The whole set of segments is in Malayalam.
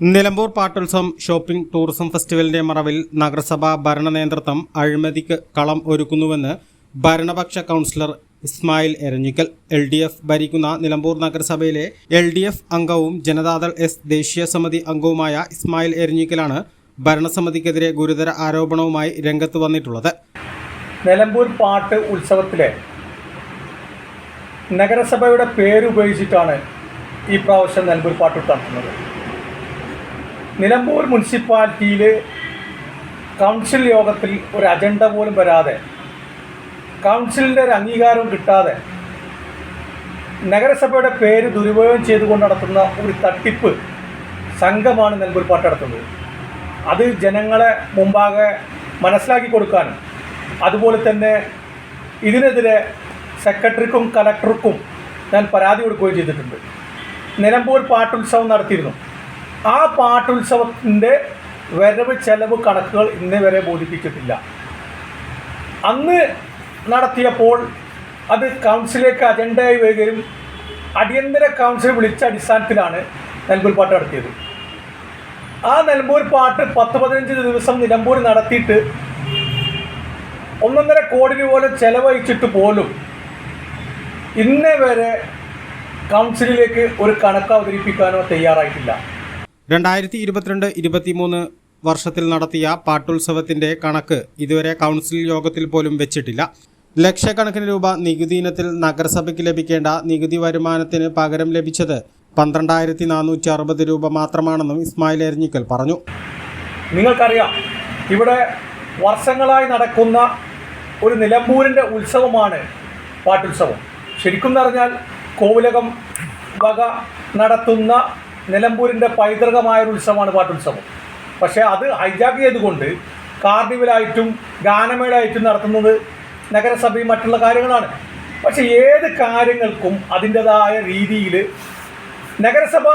Nilambur പാട്ടുത്സവം ഷോപ്പിംഗ് ടൂറിസം ഫെസ്റ്റിവലിന്റെ മറവിൽ നഗരസഭാ ഭരണ നേതൃത്വം അഴിമതിക്ക് കളം ഒരുക്കുന്നുവെന്ന് ഭരണപക്ഷ councillor Ismail Eranhikkal. L D F ഭരിക്കുന്ന നിലമ്പൂർ നഗരസഭയിലെ എൽ ഡി എഫ് അംഗവും ജനതാദൾ എസ് ദേശീയ സമിതി അംഗവുമായ ഇസ്മായിൽ എരഞ്ഞിക്കലാണ് ഭരണസമിതിക്കെതിരെ ഗുരുതര ആരോപണവുമായി രംഗത്ത് വന്നിട്ടുള്ളത്. നിലമ്പൂർ പാട്ട് ഉത്സവത്തിലെ നഗരസഭയുടെ പേരുപയോഗിച്ചിട്ടാണ് ഈ പ്രാവശ്യം നിലമ്പൂർ പാട്ട് നടത്തുന്നത് നിലമ്പൂർ മുനിസിപ്പാലിറ്റിയിൽ കൗൺസിൽ യോഗത്തിൽ ഒരു അജണ്ട പോലും വരാതെ കൗൺസിലിന്റെ ഒരു അംഗീകാരം കിട്ടാതെ നഗരസഭയുടെ പേര് ദുരുപയോഗം ചെയ്തുകൊണ്ട് നടത്തുന്ന ഒരു തട്ടിപ്പ് സംഘമാണ് നിലമ്പൂർ പാട്ട് നടത്തുന്നത്. അത് ജനങ്ങളെ മുമ്പാകെ മനസ്സിലാക്കി കൊടുക്കാനും അതുപോലെ തന്നെ ഇതിനെതിരെ സെക്രട്ടറിക്കും കലക്ടർക്കും ഞാൻ പരാതി കൊടുക്കുകയും ചെയ്തിട്ടുണ്ട്. നിലമ്പൂർ പാട്ടുത്സവം നടത്തിയിരുന്നു. ആ പാട്ടുത്സവത്തിന്റെ വരവ് ചെലവ് കണക്കുകൾ ഇന്നേ വരെ ബോധിപ്പിച്ചിട്ടില്ല. അന്ന് നടത്തിയപ്പോൾ അത് കൗൺസിലേക്ക് അജണ്ടയായി വരികയും അടിയന്തര കൗൺസിൽ വിളിച്ച അടിസ്ഥാനത്തിലാണ് നെൽമ്പൂർ പാട്ട് നടത്തിയത്. ആ നെൽമ്പൂർ പാട്ട് പത്ത് പതിനഞ്ച് ദിവസം നിലമ്പൂർ നടത്തിയിട്ട് ഒന്നൊന്നര കോടി രൂപ ചെലവഴിച്ചിട്ട് പോലും ഇന്നേ വരെ കൗൺസിലിലേക്ക് ഒരു കണക്ക് അവതരിപ്പിക്കാനോ തയ്യാറായിട്ടില്ല. രണ്ടായിരത്തി ഇരുപത്തിരണ്ട് ഇരുപത്തിമൂന്ന് വർഷത്തിൽ നടത്തിയ പാട്ടുത്സവത്തിന്റെ കണക്ക് ഇതുവരെ കൗൺസിൽ യോഗത്തിൽ പോലും വെച്ചിട്ടില്ല. ലക്ഷക്കണക്കിന് രൂപ നികുതി ഇനത്തിൽ നഗരസഭയ്ക്ക് ലഭിക്കേണ്ട നികുതി വരുമാനത്തിന് പകരം ലഭിച്ചത് പന്ത്രണ്ടായിരത്തി നാനൂറ്റി അറുപത് രൂപ മാത്രമാണെന്നും ഇസ്മായിൽ എരഞ്ഞിക്കൽ പറഞ്ഞു. നിങ്ങൾക്കറിയാം ഇവിടെ വർഷങ്ങളായി നടക്കുന്ന ഒരു നിലമ്പൂരിന്റെ ഉത്സവമാണ് പാട്ടുത്സവം. ശരിക്കും പറഞ്ഞാൽ കോവിലകം വക നടത്തുന്ന നിലമ്പൂരിന്റെ പൈതൃകമായ ഒരു ഉത്സവമാണ് പാട്ടുത്സവം. പക്ഷേ അത് ഹൈജാക്ക് ചെയ്തുകൊണ്ട് കാർണിവലായിട്ടും ഗാനമേളായിട്ടും നടത്തുന്നത് നഗരസഭയും മറ്റുള്ള കാര്യങ്ങളാണ്. പക്ഷേ ഏത് കാര്യങ്ങൾക്കും അതിന്റെതായ രീതിയിൽ നഗരസഭ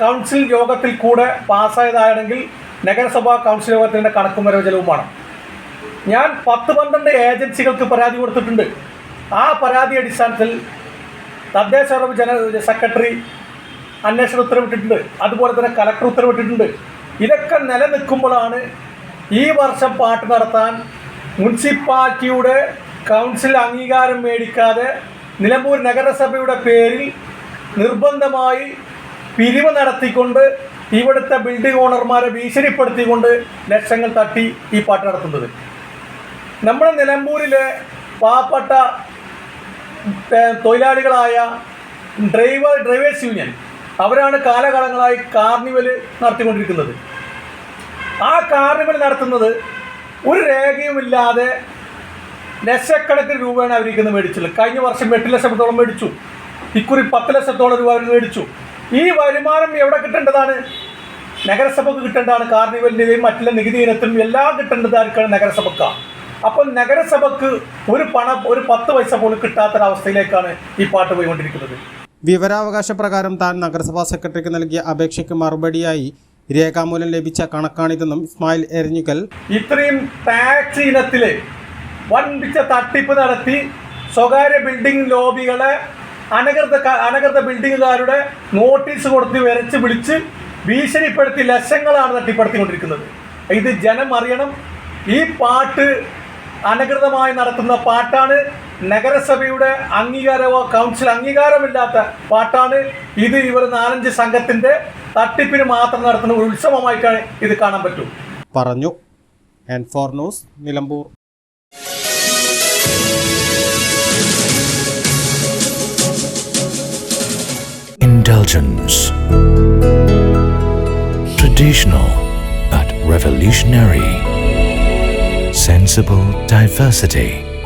കൗൺസിൽ യോഗത്തിൽ കൂടെ പാസ്സായതാണെങ്കിൽ നഗരസഭാ കൗൺസിൽ യോഗത്തിന്റെ കണക്കും വരവ് ചെലവുമാണ് ഞാൻ പത്ത് പന്ത്രണ്ട് ഏജൻസികൾക്ക് പരാതി കൊടുത്തിട്ടുണ്ട്. ആ പരാതി അടിസ്ഥാനത്തിൽ തദ്ദേശ ജന സെക്രട്ടറി അന്വേഷണ ഉത്തരവിട്ടിട്ടുണ്ട്. അതുപോലെ തന്നെ കലക്ടർ ഉത്തരവിട്ടിട്ടുണ്ട്. ഇതൊക്കെ നിലനിൽക്കുമ്പോഴാണ് ഈ വർഷം പാട്ട് നടത്താൻ മുനിസിപ്പാലിറ്റിയുടെ കൗൺസിൽ അംഗീകാരം മേടിക്കാതെ നിലമ്പൂർ നഗരസഭയുടെ പേരിൽ നിർബന്ധമായി പിരിവ് നടത്തിക്കൊണ്ട് ഇവിടുത്തെ ബിൽഡിംഗ് ഓണർമാരെ ഭീഷണിപ്പെടുത്തിക്കൊണ്ട് ലക്ഷങ്ങൾ തട്ടി ഈ പാട്ട് നടത്തുന്നത്. നമ്മുടെ നിലമ്പൂരിലെ പാവപ്പെട്ട തൊഴിലാളികളായ ഡ്രൈവർ ഡ്രൈവേഴ്സ് യൂണിയൻ അവരാണ് കാലകാലങ്ങളായി കാർണിവൽ നടത്തിക്കൊണ്ടിരിക്കുന്നത്. ആ കാർണിവൽ നടത്തുന്നത് ഒരു രേഖയുമില്ലാതെ ലക്ഷക്കണക്കിന് രൂപയാണ് അവരിക്കുന്നത് മേടിച്ചത്. കഴിഞ്ഞ വർഷം എട്ട് ലക്ഷത്തോളം മേടിച്ചു. ഇക്കുറി പത്ത് ലക്ഷത്തോളം രൂപ അവർ മേടിച്ചു. ഈ വരുമാനം എവിടെ കിട്ടേണ്ടതാണ്? നഗരസഭക്ക് കിട്ടേണ്ടതാണ്. കാർണിവലിന്റെയും മറ്റുള്ള നികുതി ഇനത്തിനും എല്ലാം കിട്ടേണ്ടത് ആർക്കാണ്? നഗരസഭക്കാണ് അപ്പോൾ നഗരസഭക്ക് ഒരു പണം ഒരു പത്ത് പൈസ പോലും കിട്ടാത്തൊരവസ്ഥയിലേക്കാണ് ഈ പാട്ട് പോയിക്കൊണ്ടിരിക്കുന്നത്. വിവരാവകാശ പ്രകാരം താൻ നഗരസഭാ സെക്രട്ടറിക്ക് നൽകിയ അപേക്ഷയ്ക്ക് മറുപടിയായി രേഖാമൂലം ലഭിച്ച കണക്കാണിതെന്നും ഇസ്മായിൽ എരഞ്ഞിക്കൽ ഇത്രയും ടാക്സ് ഇനത്തിലെ വൻപിച്ച തട്ടിപ്പ് നടത്തി സ്വകാര്യ ബിൽഡിംഗ് ലോബികളെ അനകൃത അനകൃത ബിൽഡിങ്ങുകാരുടെ നോട്ടീസ് കൊടുത്ത് വരച്ച് വിളിച്ച് ഭീഷണിപ്പെടുത്തി ലക്ഷങ്ങളാണ് തട്ടിപ്പെടുത്തിക്കൊണ്ടിരിക്കുന്നത്. ഇത് ജനം അറിയണം. ഈ പാട്ട് അനകൃതമായി നടത്തുന്ന പാട്ടാണ് നഗരസഭയുടെ അംഗീകാരമോ കൗൺസിൽ അംഗീകാരമില്ലാത്ത പാട്ടാണ് ഇത് ഇവർ നാലഞ്ച് സംഘത്തിന്റെ തട്ടിപ്പിന് മാത്രം നടത്തുന്ന ഒരു ഉത്സവമായിട്ടാണ് ഇത് കാണാൻ പറ്റൂ പറഞ്ഞു N four news Nilambur Indulgence. Traditional but revolutionary. Sensible diversity.